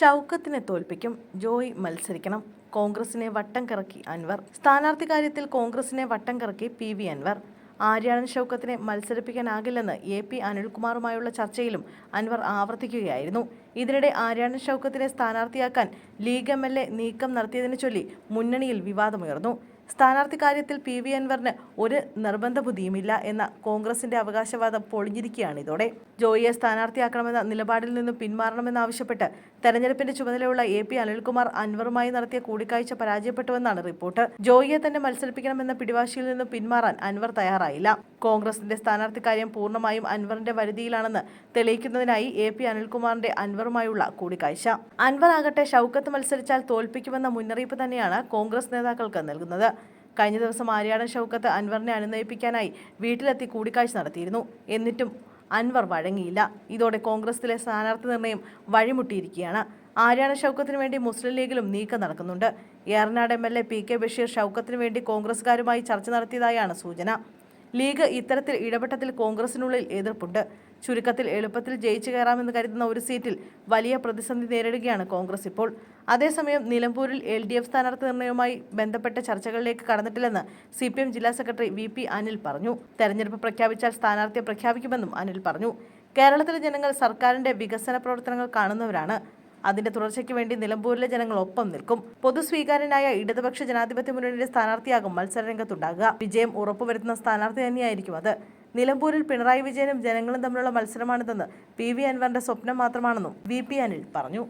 ഷൗക്കത്തിനെ തോൽപ്പിക്കും. ജോയ് മത്സരിക്കണം. കോൺഗ്രസിനെ വട്ടം കറക്കി അൻവർ. സ്ഥാനാർത്ഥി കാര്യത്തിൽ കോൺഗ്രസിനെ വട്ടം കറക്കി പി വി അൻവർ. ആര്യാടൻ ഷൗക്കത്തിനെ മത്സരിപ്പിക്കാനാകില്ലെന്ന് എ പി അനിൽകുമാറുമായുള്ള ചർച്ചയിലും അൻവർ ആവർത്തിക്കുകയായിരുന്നു. ഇതിനിടെ ആര്യാടൻ ഷൗക്കത്തിനെ സ്ഥാനാർത്ഥിയാക്കാൻ ലീഗ് എം എൽ എ നീക്കം നടത്തിയതിനെ ചൊല്ലി മുന്നണിയിൽ വിവാദമുയർന്നു. സ്ഥാനാർത്ഥി കാര്യത്തിൽ പി വി അൻവറിന് ഒരു നിർബന്ധ ബുദ്ധിയുമില്ല എന്ന കോൺഗ്രസിന്റെ അവകാശവാദം പൊളിഞ്ഞിരിക്കുകയാണ് ഇതോടെ ജോയിയെ സ്ഥാനാർത്ഥിയാക്കണമെന്ന നിലപാടിൽ നിന്നും പിന്മാറണമെന്നാവശ്യപ്പെട്ട് തെരഞ്ഞെടുപ്പിന്റെ ചുമതലയുള്ള എ പി അനിൽകുമാർ അൻവറുമായി നടത്തിയ കൂടിക്കാഴ്ച പരാജയപ്പെട്ടുവെന്നാണ് റിപ്പോർട്ട്. ജോയിയെ തന്നെ മത്സരിപ്പിക്കണമെന്ന പിടിവാശിയിൽ നിന്നും പിന്മാറാൻ അൻവർ തയ്യാറായില്ല. കോൺഗ്രസിന്റെ സ്ഥാനാർത്ഥി കാര്യം പൂർണമായും അൻവറിന്റെ വരുതിയിലാണെന്ന് തെളിയിക്കുന്നതിനായി എ പി അനിൽകുമാറിന്റെ അൻവറുമായുള്ള കൂടിക്കാഴ്ച. അൻവർ ആകട്ടെ ഷൌക്കത്ത് മത്സരിച്ചാൽ തോൽപ്പിക്കുമെന്ന മുന്നറിയിപ്പ് തന്നെയാണ് കോൺഗ്രസ് നേതാക്കൾക്ക് നൽകുന്നത്. കഴിഞ്ഞ ദിവസം ആര്യാടൻ ഷൗക്കത്ത് അൻവറിനെ അനുനയിപ്പിക്കാനായി വീട്ടിലെത്തി കൂടിക്കാഴ്ച നടത്തിയിരുന്നു. എന്നിട്ടും അൻവർ വഴങ്ങിയില്ല. ഇതോടെ കോൺഗ്രസിലെ സ്ഥാനാർത്ഥി നിർണയം വഴിമുട്ടിയിരിക്കുകയാണ്. ആര്യാടൻ ഷൗക്കത്തിന് വേണ്ടി മുസ്ലിം ലീഗിലും നീക്കം നടക്കുന്നുണ്ട്. Eranad M L A P K Basheer ഷൗക്കത്തിന് വേണ്ടി കോൺഗ്രസുകാരുമായി ചർച്ച നടത്തിയതായാണ് സൂചന. ലീഗ് ഇത്തരത്തിൽ ഇടപെട്ടതിൽ കോൺഗ്രസിനുള്ളിൽ എതിർപ്പുണ്ട്. ചുരുക്കത്തിൽ എളുപ്പത്തിൽ ജയിച്ചു കയറാമെന്ന് കരുതുന്ന ഒരു സീറ്റിൽ വലിയ പ്രതിസന്ധി നേരിടുകയാണ് കോൺഗ്രസ് ഇപ്പോൾ. അതേസമയം നിലമ്പൂരിൽ എൽ ഡി എഫ് സ്ഥാനാർത്ഥി നിർണയവുമായി ബന്ധപ്പെട്ട ചർച്ചകളിലേക്ക് കടന്നിട്ടില്ലെന്ന് സി പി എം ജില്ലാ സെക്രട്ടറി വി പി അനിൽ പറഞ്ഞു. തെരഞ്ഞെടുപ്പ് പ്രഖ്യാപിച്ചാൽ സ്ഥാനാർത്ഥിയെ പ്രഖ്യാപിക്കുമെന്നും അനിൽ പറഞ്ഞു. കേരളത്തിലെ ജനങ്ങൾ സർക്കാരിന്റെ വികസന പ്രവർത്തനങ്ങൾ കാണുന്നവരാണ്. അതിന്റെ തുടർച്ചയ്ക്ക് വേണ്ടി നിലമ്പൂരിലെ ജനങ്ങൾ ഒപ്പം നിൽക്കും. പൊതുസ്വീകാര്യനായ ഇടതുപക്ഷ ജനാധിപത്യ മുന്നണിയുടെ സ്ഥാനാർത്ഥിയാകും മത്സരരംഗത്തുണ്ടാകുക. വിജയം ഉറപ്പുവരുത്തുന്ന സ്ഥാനാർത്ഥി തന്നെയായിരിക്കും അത്. നിലമ്പൂരിൽ പിണറായി വിജയനും ജനങ്ങളും തമ്മിലുള്ള മത്സരമാണിതെന്ന് പി വി അൻവറിന്റെ സ്വപ്നം മാത്രമാണെന്നും വി പി അനിൽ പറഞ്ഞു.